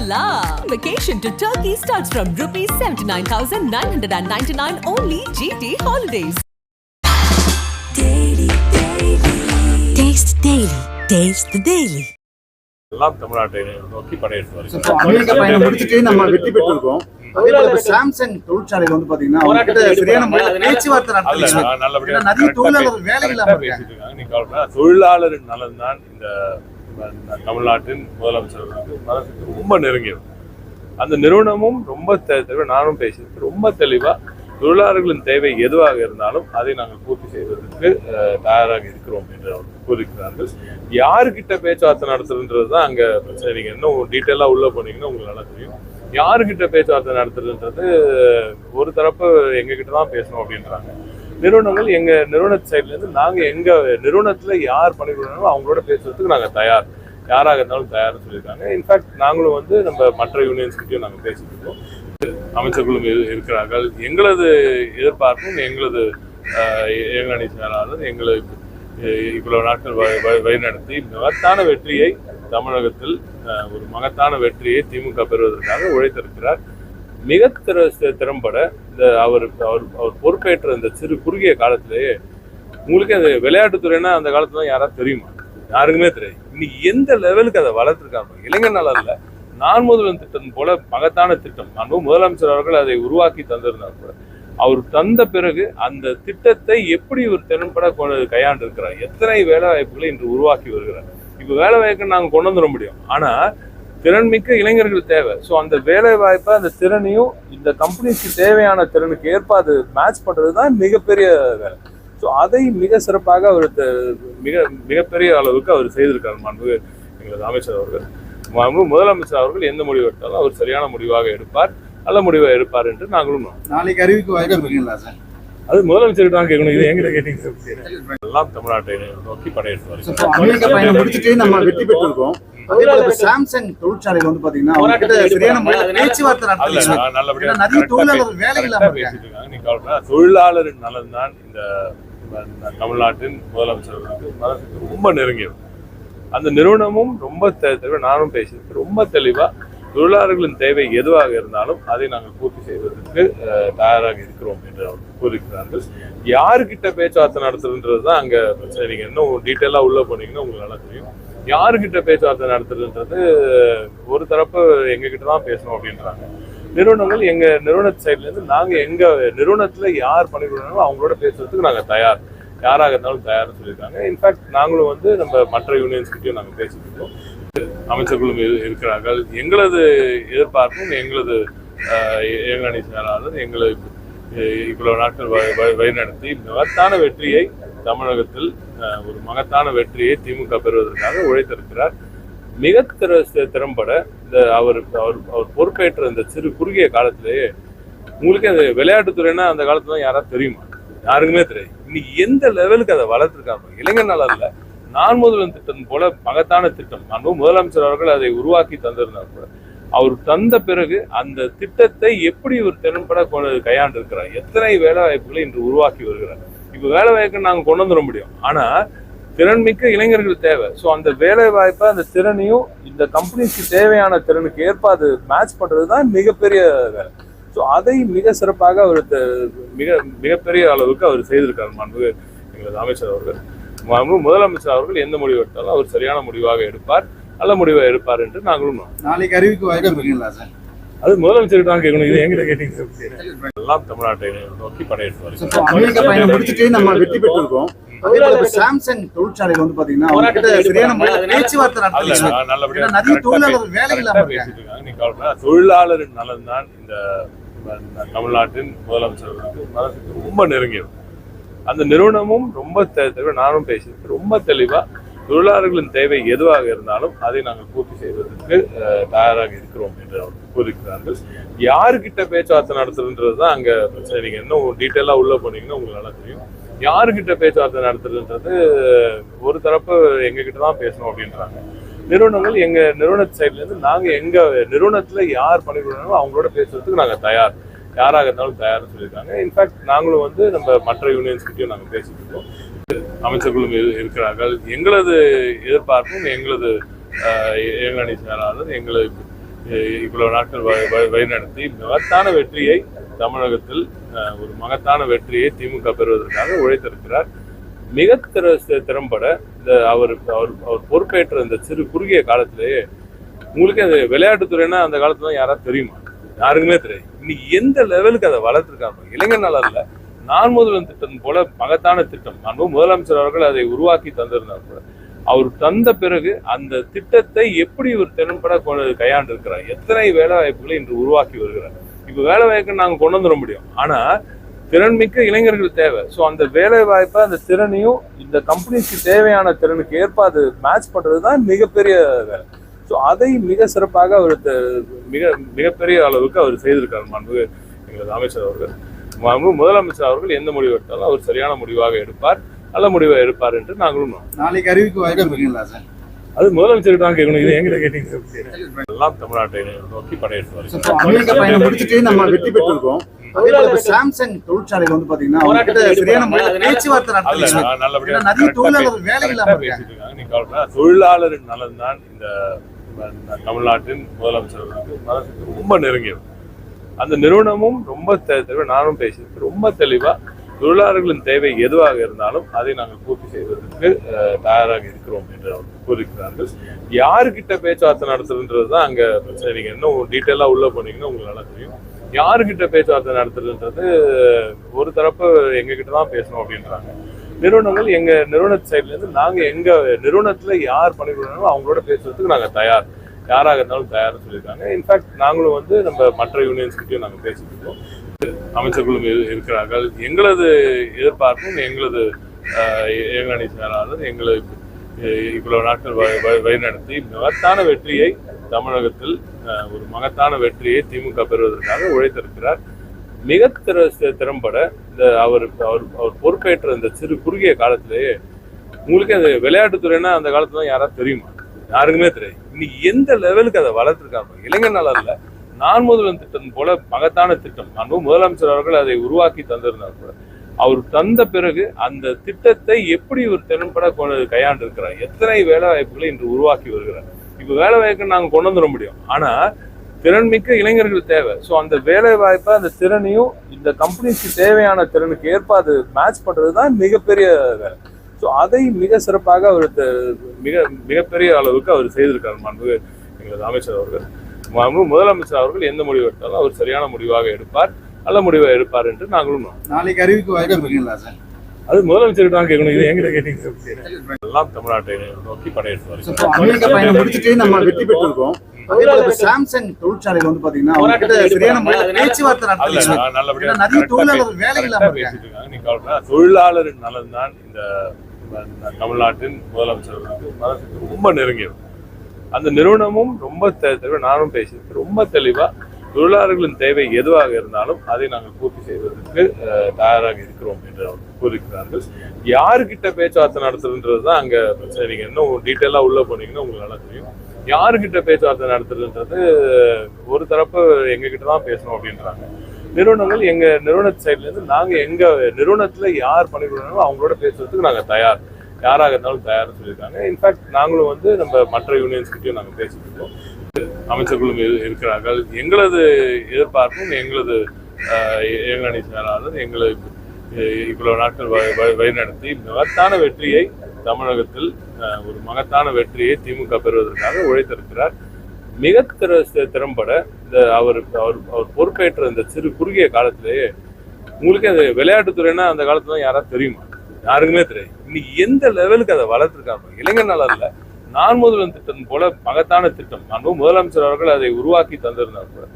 la! Vacation to Turkey starts from rupees 79,999 only GT Holidays. Taste Daily. Taste the Daily. எல்லாம் தமிழ்நாட்டை நோக்கி படையெடுத்து அமெரிக்க பயணம் முடிச்சுட்டு நம்ம வெற்றி பெற்றிருக்கோம் அதே போல இப்ப சாம்சங் தொழிற்சாலையில வந்து பாத்தீங்கன்னா அவங்க கிட்ட சரியான முறையில் பேச்சுவார்த்தை நிறைய தொழிலாளர்கள் வேலை இல்லாம. தொழிலாளர் நலன் தான் இந்த தமிழ்நாட்டின் முதலமைச்சர் மனசுக்கு ரொம்ப நெருங்கியது அந்த நிறுவனமும் ரொம்ப தெளிவாக நானும் பேசியிருக்கேன். ரொம்ப தெளிவாக தொழிலாளர்களின் தேவை எதுவாக இருந்தாலும் அதை நாங்கள் பூர்த்தி செய்வதற்கு தயாராக இருக்கிறோம் என்று அவர் கூறியிருக்கிறார்கள் யாருக்கிட்ட பேச்சுவார்த்தை நடத்துறதுன்றது தான் அங்கே பிரச்சனை. நீங்கள் இன்னும் டீட்டெயிலாக உள்ளே போனீங்கன்னா உங்களுக்கு நல்லா தெரியும். யாருக்கிட்ட பேச்சுவார்த்தை நடத்துறதுன்றது ஒரு தரப்பு எங்ககிட்ட தான் பேசணும் அப்படின்றாங்க. நிறுவனங்கள் எங்க நிறுவன சைட்லேருந்து நாங்கள் நாங்க எங்க நிறுவனத்துல யார் பணிபுரினாலும் அவங்களோட பேசுறதுக்கு நாங்க தயார். யாராக இருந்தாலும் தயார்னு சொல்லியிருக்காங்க. இன்ஃபேக்ட் நாங்களும் வந்து நம்ம மற்ற யூனியன்ஸ்கிட்டையும் நாங்கள் பேசிட்டு இருக்கோம். அமைச்சர்களும் இரு- இருக்கிறார்கள். எங்களது எதிர்பார்ப்பும் எங்களது ஆஹ், இளைஞரணி செயலாளர் எங்களை இவ்வளவு நாட்கள் வழிநடத்தி மகத்தான வெற்றியை தமிழகத்தில் ஒரு மகத்தான வெற்றியை திமுக பெறுவதற்காக உழைத்திருக்கிறார். மிக திற திறம்பட இந்த அவர் அவர் அவர் பொறுப்பேற்ற இந்த சிறு குறுகிய காலத்திலேயே உங்களுக்கு அது விளையாட்டுத்துறைன்னா அந்த காலத்துல யாராவது தெரியுமா? யாருக்குமே தெரியாது. இன்னைக்கு எந்த லெவலுக்கு அதை வளர்த்துருக்காங்க? இளைஞர் நலன்ல நான் முதல்வன் திட்டம் போல மகத்தான திட்டம். அன்பு முதலமைச்சர் அவர்கள் அதை உருவாக்கி தந்திருந்தார் கூட அவர் தந்த பிறகு அந்த திட்டத்தை எப்படி ஒரு திறன்பட கொண்டு கையாண்டு இருக்கிறார் எத்தனை வேலை வாய்ப்புகளை இன்று உருவாக்கி வருகிறார்? இப்போ வேலை வாய்ப்பு நாங்க கொண்டு வந்துட முடியும். ஆனா திறன்மிக்க இளைஞர்கள் தேவை. ஸோ அந்த வேலை வாய்ப்பை அந்த திறனையும் இந்த கம்பெனிக்கு தேவையான திறனுக்கு ஏற்ப அது மேட்ச் பண்ணுறது தான் மிகப்பெரிய வேலை. ஸோ அதை மிக சிறப்பாக அவர் மிக மிகப்பெரிய அளவுக்கு அவர் செய்திருக்கார் மாண்பு எங்களது அமைச்சர் அவர்கள். முதலமைச்சர் அவர்கள் எந்த முடிவு எடுத்தாலும் அவர் சரியான முடிவாக எடுப்பார் நல்ல முடிவை எடுப்பார் என்று நாங்களும் நாளைக்கு அறிவிக்க வாய்ப்பு இருக்குங்களா சார்? அது முதலமைச்சர் தான் கேட்கணும். இது எங்கிட்ட கேட்டீங்க எல்லாம் தமிழ்நாட்டை நோக்கி படையெடுத்து வருகிறது இப்போ அமெரிக்க பயணம் முடிச்சுட்டு நம்ம வெற்றி பெற்றிருக்கோம். அதே போல இப்ப சாம்சங் தொழிற்சாலையில வந்து பாத்தீங்கன்னா அவங்க கிட்ட சரியான முறையில் பேச்சுவார்த்தை அல்ல, நடத்தல நான் நல்லபடியா நிறைய தொழிலாளர்கள் வேலை இல்லாம இருக்காங்க. தொழிலாளரின் நலன் தான் இந்த தமிழ்நாட்டின் முதலமைச்சர்களுக்கு மனசுக்கு ரொம்ப நெருங்கியது. அந்த நிறுவனமும் ரொம்ப நானும் பேசியிருக்கேன் ரொம்ப தெளிவா தொழிலாளர்களின் தேவை எதுவாக இருந்தாலும் அதை நாங்கள் பூர்த்தி செய்வதற்கு தயாராக இருக்கிறோம் என்று அவர் கூறியிருக்கிறார்கள். யாருக்கிட்ட பேச்சுவார்த்தை நடத்துறதுன்றது தான் அங்கே பிரச்சனை. நீங்கள் இன்னும் டீட்டெயிலாக உள்ளே போனீங்கன்னா உங்களுக்கு நல்லா தெரியும். யாருக்கிட்ட பேச்சுவார்த்தை நடத்துறதுன்றது ஒரு தரப்பு எங்ககிட்ட தான் பேசணும் அப்படின்றாங்க. நிறுவனங்கள் எங்க நிறுவன சைட்லேருந்து நாங்கள் எங்க நிறுவனத்தில் யார் பணிபுரினாலும் அவங்களோட பேசுறதுக்கு நாங்கள் தயார். யாராக இருந்தாலும் தயார்னு சொல்லியிருக்காங்க. இன்ஃபேக்ட் நாங்களும் வந்து நம்ம மற்ற யூனியன்ஸ்கிட்டையும் நாங்கள் பேசிட்டு இருக்கோம். அமைச்சர்களும் இருக்கிறார்கள். எங்களது எதிர்பார்ப்பும் எங்களது ஆஹ், செயலாளர் எங்களை இவ்வளவு நாட்கள் வழிநடத்தி மகத்தான வெற்றியை தமிழகத்தில் ஒரு மகத்தான வெற்றியை திமுக பெறுவதற்காக உழைத்திருக்கிறார். மிக திற திறம்பட இந்த அவர் அவர் அவர் பொறுப்பேற்ற இந்த சிறு குறுகிய காலத்திலேயே உங்களுக்கு அந்த விளையாட்டுத்துறைனா அந்த காலத்துல யாராவது தெரியுமா? யாருக்குமே தெரியாது. இன்னைக்கு எந்த லெவலுக்கு அதை வளர்த்துருக்காங்க? இளைஞர் நலன்ல நான் முதல்வன் திட்டம் போல மகத்தான திட்டம். அன்பு முதலமைச்சர் அவர்கள் அதை உருவாக்கி தந்திருந்தார் கூட அவர் தந்த பிறகு அந்த திட்டத்தை எப்படி ஒரு திறன்பட கொண்டு கையாண்டு இருக்கிறார் எத்தனை வேலை வாய்ப்புகளை இன்று உருவாக்கி வருகிறார்? இப்போ வேலை வாய்ப்பு நாங்கள் கொண்டு வந்துட முடியும். ஆனா திறன்மிக்க இளைஞர்கள் தேவை. ஸோ அந்த வேலை வாய்ப்பை அந்த திறனையும் இந்த கம்பெனிக்கு தேவையான திறனுக்கு ஏற்ப அது மேட்ச் பண்றது தான் மிகப்பெரிய வேலை. ஸோ அதை மிக சிறப்பாக அவர் த- மிக மிகப்பெரிய அளவுக்கு அவர் செய்திருக்கார் மாண்பு எங்களது அமைச்சர் அவர்கள். முதலமைச்சர் அவர்கள் எந்த முடிவு எடுத்தாலும் அவர் சரியான முடிவாக எடுப்பார். நல்ல முடிவை எடுப்பார் என்று நாங்களும். நாளைக்கு அறிவிக்க வாய்ப்பு சார்? அது முதலமைச்சர் தான் கேட்கணும். இது எங்கிட்ட கேட்டீங்க எல்லாம் தமிழ்நாட்டை நோக்கி படையெடுத்து இப்போ அமெரிக்க பயணம் முடிச்சுட்டு நம்ம வெற்றி பெற்றிருக்கோம். அதே போல இப்ப சாம்சங் தொழிற்சாலையில வந்து பாத்தீங்கன்னா அவங்க கிட்ட சரியான முறையில் பேச்சுவார்த்தை நிறைய தொழிலாளர்கள் வேலை இல்லாம இருக்காங்க. தொழிலாளரின் நலன் தான் இந்த தமிழ்நாட்டின் மனசுக்கு ரொம்ப நெருங்கியது அந்த நிறுவனமும் ரொம்ப தெ- நானும் பேசியிருக்கேன். ரொம்ப தெளிவா தொழிலாளர்களின் தேவை எதுவாக இருந்தாலும் அதை நாங்கள் பூர்த்தி செய்வதற்கு தயாராக இருக்கிறோம் என்று அவர்கள் கூறியிருக்கிறார்கள். யாருக்கிட்ட பேச்சுவார்த்தை நடத்துறதுன்றது தான் அங்கே பிரச்சனை. நீங்கள் இன்னும் டீட்டெயிலாக உள்ளே போனீங்கன்னா உங்களுக்கு நல்லா தெரியும். யாருக்கிட்ட பேச்சுவார்த்தை நடத்துறதுன்றது ஒரு தரப்பு எங்ககிட்ட தான் பேசணும் அப்படின்றாங்க. நிறுவனங்கள் எங்கள் நிறுவன சைட்லேருந்து நாங்கள் எங்கள் நிறுவனத்தில் யார் பணிபுரியணும் அவங்களோட பேசுறதுக்கு நாங்கள் தயார். யாராக இருந்தாலும் தயார்னு சொல்லியிருக்காங்க. இன்ஃபேக்ட் நாங்களும் வந்து நம்ம மற்ற யூனியன்ஸ்கிட்டையும் நாங்கள் பேசிட்டு இருக்கோம். அமைச்சர்களும் இருக்கிறார்கள். எங்களது எதிர்பார்ப்பும் எங்களது ஆஹ், செயலாளர் எங்களை இவ்வளவு நாட்கள் வ- வழிநடத்தி மகத்தான வெற்றியை தமிழகத்தில் ஒரு மகத்தான வெற்றியை திமுக பெறுவதற்காக உழைத்திருக்கிறார். மிக திற திறம்பட இந்த அவர் அவர் அவர் பொறுப்பேற்ற இந்த சிறு குறுகிய காலத்திலேயே உங்களுக்கு அந்த விளையாட்டுத்துறைன்னா அந்த காலத்துல யாராவது தெரியுமா? யாருக்குமே தெரியாது. இன்னைக்கு எந்த லெவலுக்கு அதை வளர்த்துருக்காங்க? இளைஞர் நலன்ல நான் முதல்வன் திட்டம் போல மகத்தான திட்டம். அன்பு முதலமைச்சர் அவர்கள் அதை உருவாக்கி தந்திருந்தார் கூட அவர் தந்த பிறகு அந்த திட்டத்தை எப்படி ஒரு திறன்பட கொண்டு கையாண்டு இருக்கிறார் எத்தனை வேலை வாய்ப்புகளை இன்று உருவாக்கி வருகிறார்? இப்ப வேலை வாய்ப்பு நாங்க கொண்டு வந்துட முடியும். ஆனா திறன்மிக்க இளைஞர்கள் தேவை. ஸோ அந்த வேலை வாய்ப்பை அந்த திறனையும் இந்த கம்பெனிக்கு தேவையான திறனுக்கு ஏற்ப அது மேட்ச் பண்றதுதான் மிகப்பெரிய வேலை. ஸோ அதை மிக சிறப்பாக அவர் மிக மிகப்பெரிய அளவுக்கு அவர் செய்திருக்கார் மாண்பு எங்களது அமைச்சர் அவர்கள். மாண்பு முதலமைச்சர் அவர்கள் எந்த முடிவு எடுத்தாலும் அவர் சரியான முடிவாக எடுப்பார் நல்ல முடிவை எடுப்பார் என்று நாங்களும். நாளைக்கு அறிவிக்க வாய்ப்பு சார்? அது முதலமைச்சர் தான் கேட்கணும் இது எங்கிட்ட கேட்டீங்க எல்லாம் தமிழ்நாட்டை நோக்கி முடிச்சுட்டு நம்ம வெற்றி பெற்றிருக்கோம். சாம்சங் தொழிற்சாலையில வந்து பாத்தீங்கன்னா அவங்க கிட்ட சரியான பேச்சுவார்த்தை நடத்தல நல்லபடியா நிறைய தொழிலாளர்கள் வேலை இல்லாம. தொழிலாளரின் நலன் தான் இந்த தமிழ்நாட்டின் முதலமைச்சர்களுக்கு மனசுக்கு ரொம்ப நெருங்கியது அந்த நிறுவனமும் ரொம்ப தெளிவாக நானும் பேசியிருக்கேன். ரொம்ப தெளிவா தொழிலாளர்களின் தேவை எதுவாக இருந்தாலும் அதை நாங்கள் பூர்த்தி செய்வதற்கு அஹ், தயாராக இருக்கிறோம் என்று அவர் கூறியிருக்கிறார்கள். யாருக்கிட்ட பேச்சுவார்த்தை நடத்துறதுன்றது தான் அங்க பிரச்சனை. நீங்க இன்னும் டீட்டெயிலா உள்ள போனீங்கன்னா உங்களுக்கு நல்லா தெரியும். யாருக்கிட்ட பேச்சுவார்த்தை நடத்துறதுன்றது ஒரு தரப்பு எங்ககிட்ட தான் பேசணும் அப்படின்றாங்க. நிறுவனங்கள் எங்க நிறுவன சைட்லேருந்து நாங்க எங்க நிறுவனத்துல யார் பணிபுரினாலும் அவங்களோட பேசுறதுக்கு நாங்க தயார். யாராக இருந்தாலும் தயார்னு சொல்லியிருக்காங்க. இன்ஃபேக்ட் நாங்களும் வந்து நம்ம மற்ற யூனியன்ஸ்கிட்டையும் நாங்கள் நாங்க பேசிட்டு அமைச்சர்களும் இருக்கிறார்கள். எங்களது எதிர்பார்ப்பும் எங்களது ஆஹ், இளைஞரணி செயலாளர் எங்களை இவ்வளவு நாட்கள் வ- வழிநடத்தி மகத்தான வெற்றியை தமிழகத்தில் ஒரு மகத்தான வெற்றியை திமுக பெறுவதற்காக உழைத்திருக்கிறார். மிக திறம்பட இந்த அவர் அவர் அவர் பொறுப்பேற்ற இந்த சிறு குறுகிய காலத்திலேயே உங்களுக்கு அது விளையாட்டுத்துறைன்னா அந்த காலத்துல யாராவது தெரியுமா? யாருக்குமே தெரியாது. இன்னைக்கு எந்த லெவலுக்கு அதை வளர்த்துருக்காங்க? இளைஞர் நலன்ல நான் முதல்வன் திட்டம் போல மகத்தான திட்டம். அன்பு முதலமைச்சர் அவர்கள் அதை உருவாக்கி தந்திருந்தார் கூட அவர் தந்த பிறகு அந்த திட்டத்தை எப்படி ஒரு திறன்பட கொண்டு கையாண்டு இருக்கிறார் எத்தனை வேலை வாய்ப்புகளை இன்று உருவாக்கி வருகிறார்? இப்ப வேலை வாய்ப்பு நாங்க கொண்டு வந்துட முடியும். ஆனா திறன்மிக்க இளைஞர்கள் தேவை. ஸோ அந்த வேலை வாய்ப்பை அந்த திறனையும் இந்த கம்பெனிக்கு தேவையான திறனுக்கு ஏற்ப அது மேட்ச் பண்றது தான் மிகப்பெரிய வேலை. ஸோ அதை மிக சிறப்பாக அவர் மிக மிகப்பெரிய அளவுக்கு அவர் செய்திருக்கார் மாண்பு எங்களது அமைச்சர் அவர்கள். முதலமைச்சர் அவர்கள் எந்த முடிவு எடுத்தாலும் அவர் சரியான முடிவாக எடுப்பார் நல்ல முடிவை எடுப்பார் என்று நாங்களும். நாளைக்கு அறிவிக்க வாய்ப்பு சார்? அது முதலமைச்சர் தான் கேட்கணும் இது எங்கிட்ட கேட்டீங்க எல்லாம் தமிழ்நாட்டை நோக்கி படையெடுத்து அமெரிக்க பயணம் முடிச்சுட்டு நம்ம வெற்றி பெற்றிருக்கோம். சாம்சங் தொழிற்சாலையில வந்து பாத்தீங்கன்னா அவங்க கிட்ட சரியான முறையில பேச்சுவார்த்தை அல்ல நடத்தல. நான் நல்லபடியா ஏன்னா நிறைய correct ஆ தொழிலாளர்கள் வேலை இல்லாம இருக்காங்க. தொழிலாளரின் நலன் தான் இந்த தமிழ்நாட்டின் மனசுக்கு ரொம்ப நெருங்கியது. அந்த நிறுவனமும் ரொம்ப தெ- தெளிவா நானும் பேசியிருக்கேன். ரொம்ப தெளிவா தொழிலாளர்களின் தேவை எதுவாக இருந்தாலும் அதை நாங்கள் பூர்த்தி செய்வதற்கு தயாராக இருக்கிறோம் என்று அவர் கூறியிருக்கிறார்கள். யாருக்கிட்ட பேச்சுவார்த்தை நடத்துறதுன்றது தான் அங்க பிரச்சனை. நீங்க இன்னும் டீட்டெயிலா உள்ள போனீங்கன்னா உங்களுக்கு நல்லா தெரியும். யாருக்கிட்ட பேச்சுவார்த்தை நடத்துறதுன்றது ஒரு தரப்பு எங்ககிட்ட தான் பேசணும் அப்படின்றாங்க. நிறுவனங்கள் எங்க நிறுவன சைட்ல இருந்து நாங்க எங்க நிறுவனத்துல யார் பணிபுரினாலும் அவங்களோட பேசுறதுக்கு நாங்க தயார். யாராக இருந்தாலும் தயார்னு சொல்லியிருக்காங்க. இன்ஃபேக்ட் நாங்களும் வந்து நம்ம மற்ற யூனியன்ஸ்கிட்டையும் நாங்கள் நாங்க பேசிட்டு இருக்கோம். அமைச்சர்களும் இரு- இருக்கிறார்கள். எங்களது எதிர்பார்ப்பும் எங்களது ஆஹ், இளைஞரணி செயலாளர் எங்களுக்கு இவ்வளவு நாட்கள் வ- வழிநடத்தி மகத்தான வெற்றியை தமிழகத்தில் ஒரு மகத்தான வெற்றியை திமுக பெறுவதற்காக உழைத்திருக்கிறார். மிக திறம்பட இந்த அவர் அவர் அவர் பொறுப்பேற்ற இந்த சிறு குறுகிய காலத்திலேயே உங்களுக்கு அந்த விளையாட்டுத்துறைனா அந்த காலத்துல யாராவது தெரியுமா? யாருக்குமே தெரியாது. இன்னைக்கு எந்த லெவலுக்கு அதை வளர்த்துருக்காங்க? இளைஞர் நலன்ல நான் முதல்வன் திட்டம் போல மகத்தான திட்டம். நான் முதலமைச்சர் அவர்கள் அதை உருவாக்கி தந்திருந்தார் கூட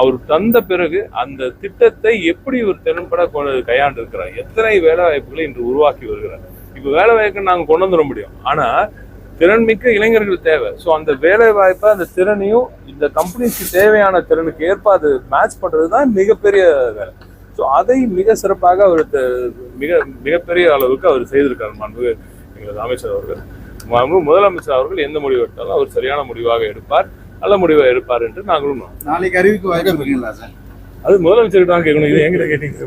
அவர் தந்த பிறகு அந்த திட்டத்தை எப்படி ஒரு திறம்பட கொண்டு கையாண்டு இருக்கிறார் எத்தனை வேலை வாய்ப்புகளை இன்று உருவாக்கி வருகிறார்? இப்போ வேலை வாய்ப்பு நாங்க கொண்டு வந்துட முடியும். ஆனா திறன்மிக்க இளைஞர்கள் தேவை. ஸோ அந்த வேலை வாய்ப்பை அந்த திறனையும் இந்த கம்பெனிக்கு தேவையான திறனுக்கு ஏற்ப அது மேட்ச் பண்ணுறது தான் மிகப்பெரிய வேலை. ஸோ அதை மிக சிறப்பாக அவர் மிக மிகப்பெரிய அளவுக்கு அவர் செய்திருக்கார் மாண்பு எங்களது அமைச்சர் அவர்கள். முதலமைச்சர் அவர்கள் எந்த முடிவு எடுத்தாலும் அவர் சரியான முடிவாக எடுப்பார் நல்ல முடிவை எடுப்பார் என்று நாங்களும் நாளைக்கு அறிவிக்க வாய்ப்பு இருக்குங்களா சார்? அது முதலமைச்சர் தான் கேட்கணும். இது எங்கிட்ட கேட்டீங்க.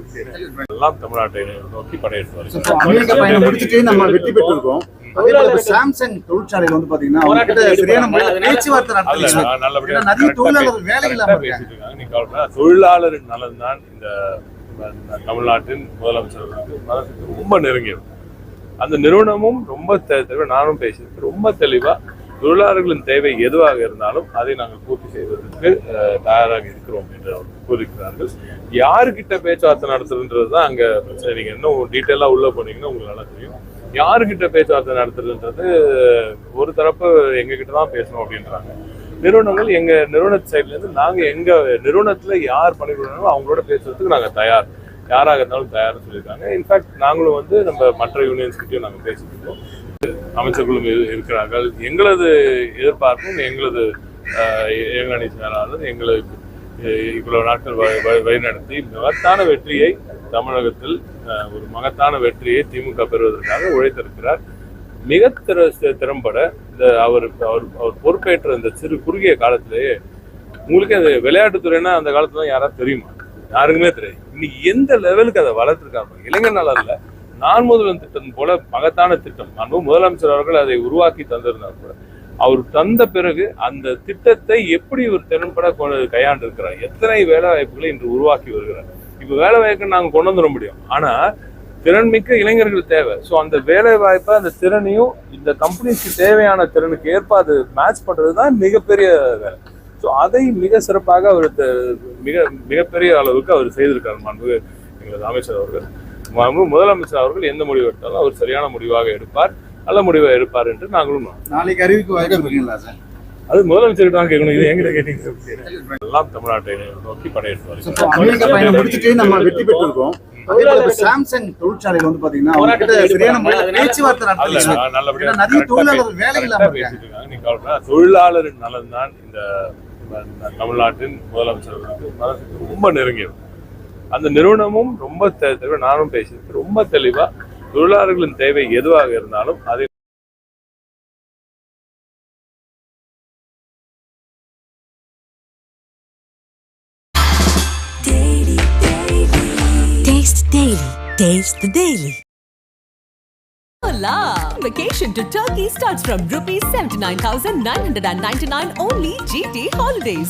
எல்லாம் தமிழ்நாட்டை நோக்கி படையெடுத்து அமெரிக்க பயணம் முடிச்சுட்டு நம்ம வெற்றி பெற்றிருக்கோம். சாம்சங் தொழிற்சாலையில வந்து பாத்தீங்கன்னா. தொழிலாளரின் நலன் தான் இந்த தமிழ்நாட்டின் முதலமைச்சர். ரொம்ப நெருங்கியது அந்த நிறுவனமும் ரொம்ப நானும் பேசியிருக்கேன். ரொம்ப தெளிவா தொழிலாளர்களின் தேவை எதுவாக இருந்தாலும் அதை நாங்கள் பூர்த்தி செய்வதற்கு தயாராக இருக்கிறோம் என்று அவர்கள் கூறியிருக்கிறார்கள் யாருக்கிட்ட பேச்சுவார்த்தை நடத்துறதுன்றது தான் அங்கே பிரச்சனை. நீங்கள் இன்னும் டீட்டெயிலாக உள்ளே போனீங்கன்னா உங்களுக்கு நல்லா தெரியும். யாருக்கிட்ட பேச்சுவார்த்தை நடத்துறதுன்றது ஒரு தரப்பு எங்ககிட்ட தான் பேசணும் அப்படின்றாங்க. நிறுவனங்கள் எங்க நிறுவன சைட்லேருந்து நாங்கள் எங்க நிறுவனத்துல யார் பணிபுரியணும் அவங்களோட பேசுறதுக்கு நாங்கள் தயார். யாராக இருந்தாலும் தயார்னு சொல்லியிருக்காங்க. இன்ஃபேக்ட் நாங்களும் வந்து நம்ம மற்ற யூனியன்ஸ்கிட்டையும் நாங்கள் பேசிட்டு இருக்கோம். அமைச்சர்களும் இருக்கிறார்கள். எங்களது எதிர்பார்ப்பும் எங்களது ஆஹ், செயலாளர் எங்களுக்கு இவ்வளவு நாட்கள் வழிநடத்தி மகத்தான வெற்றியை தமிழகத்தில் ஒரு மகத்தான வெற்றியை திமுக பெறுவதற்காக உழைத்திருக்கிறார். மிக திற திறம்பட இந்த அவர் அவர் அவர் பொறுப்பேற்ற இந்த சிறு குறுகிய காலத்திலேயே உங்களுக்கு அது விளையாட்டுத்துறைன்னா அந்த காலத்துல யாராவது தெரியுமா? யாருக்குமே தெரியாது. இன்னைக்கு எந்த லெவலுக்கு அதை வளர்த்துருக்காங்க? இளைஞர் நலன்ல நான்முதலன் திட்டம் போல மகத்தான திட்டம். அன்பு முதலமைச்சர் அவர்கள் அதை உருவாக்கி தந்திருந்தார் கூட அவர் தந்த பிறகு அந்த திட்டத்தை எப்படி இவர் திறன்பட கொண்டு கையாண்டு இருக்கிறார் எத்தனை வேலை வாய்ப்புகளை இன்று உருவாக்கி வருகிறார்? இப்ப வேலை வாய்ப்பு நாங்க கொண்டு வந்துட முடியும். ஆனா திறன்மிக்க இளைஞர்கள் தேவை. ஸோ அந்த வேலை வாய்ப்பை அந்த திறனையும் இந்த கம்பெனிக்கு தேவையான திறனுக்கு ஏற்ப அது மேட்ச் பண்றது தான் மிகப்பெரிய வேலை. ஸோ அதை மிக சிறப்பாக அவர் த- மிக மிகப்பெரிய அளவுக்கு அவர் செய்திருக்கார் மாண்பு எங்களது அமைச்சர் அவர்கள். முதலமைச்சர் அவர்கள் எந்த முடிவு எடுத்தாலும் அவர் சரியான முடிவாக எடுப்பார். நல்ல முடிவை எடுப்பார் என்று நாங்களும். நாளைக்கு அறிவிக்க வாய்ப்பு சார்? அது முதலமைச்சர் தான் கேட்கணும். இது எங்கிட்ட கேட்டீங்க எல்லாம் தமிழ்நாட்டை நோக்கி பயணம் முடிச்சுட்டு நம்ம வெற்றி பெற்றிருக்கோம். சாம்சங் தொழிற்சாலையில வந்து பாத்தீங்கன்னா அவங்க கிட்ட சரியான முறையில பேச்சுவார்த்தை நல்லபடியா. தொழிலாளரின் நலன் தான் இந்த தமிழ்நாட்டின் முதலமைச்சர் ரொம்ப நெருங்கியது. அந்த நிறுவனமும் ரொம்ப நானும் பேசியிருக்கேன் ரொம்ப தெளிவா தொழிலாளர்களின் தேவை எதுவாக இருந்தாலும் அதை Taste the Daily. Taste the Daily. Hola! Vacation to Turkey starts from rupees 79,999 only GT Holidays.